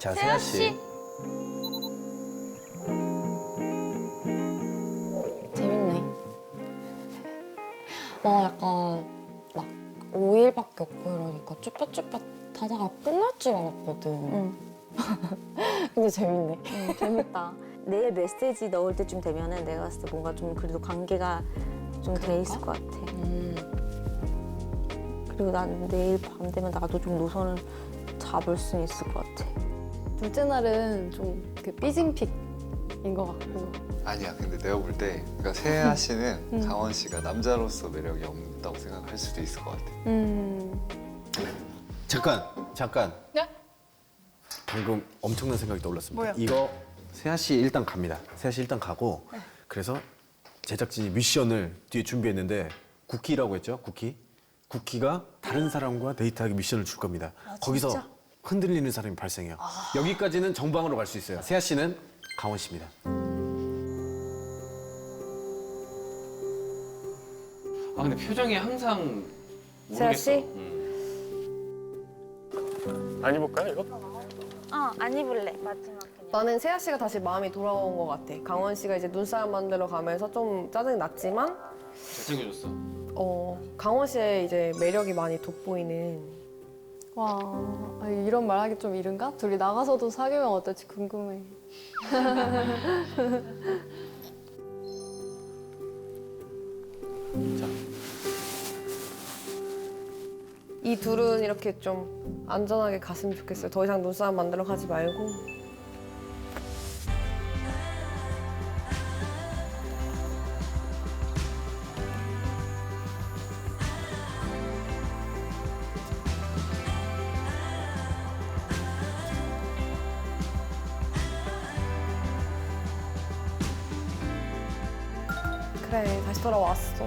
자, 세아 씨. 재밌네. 나 약간 막 5일밖에 없고 이러니까 쭈뼛쭈뼛 하다가 끝날 줄 알았거든. 응. 근데 재밌네. 응, 재밌다. 내일 메시지 넣을 때쯤 되면은 내가 봤을 때 뭔가 좀 그래도 관계가 좀 돼 있을 것 같아. 음, 그리고 난 내일 밤 되면 나도 좀 노선을 잡을 수 있을 것 같아. 둘째 날은 좀 그 삐짐픽인 것 같고 아니야. 근데 내가 볼 때 그러니까 세아 씨는 음. 강원 씨가 남자로서 매력이 없다고 생각할 수도 있을 것 같아. 음 잠깐, 잠깐. 네? 방금 엄청난 생각이 떠올랐습니다. 뭐요? 이거 세아 씨 일단 갑니다. 세아 씨 일단 가고 네. 그래서 제작진이 미션을 뒤에 준비했는데 쿠키라고 했죠? 쿠키. 쿠키가 다른 사람과 데이트하기 미션을 줄 겁니다. 아, 거기서 흔들리는 사람이 발생해요. 여기까지는 정방으로 갈 수 있어요. 세아 씨는 강원 씨입니다. 아 근데 표정이 항상 세아 모르겠어. 씨? 음. 안 입을까요 이거? 어, 안 입을래. 마지막 그냥. 나는 세아 씨가 다시 마음이 돌아온 것 같아. 강원 씨가 이제 눈사람 만들어 가면서 좀 짜증이 났지만 잘 챙겨줬어. 어 강원 씨의 이제 매력이 많이 돋보이는 와 아, 이런 말 하기 좀 이른가? 둘이 나가서도 사귀면 어떨지 궁금해. 이 둘은 이렇게 좀 안전하게 갔으면 좋겠어요. 더 이상 눈싸움 만들어 가지 말고. 그래, 다시 돌아왔어.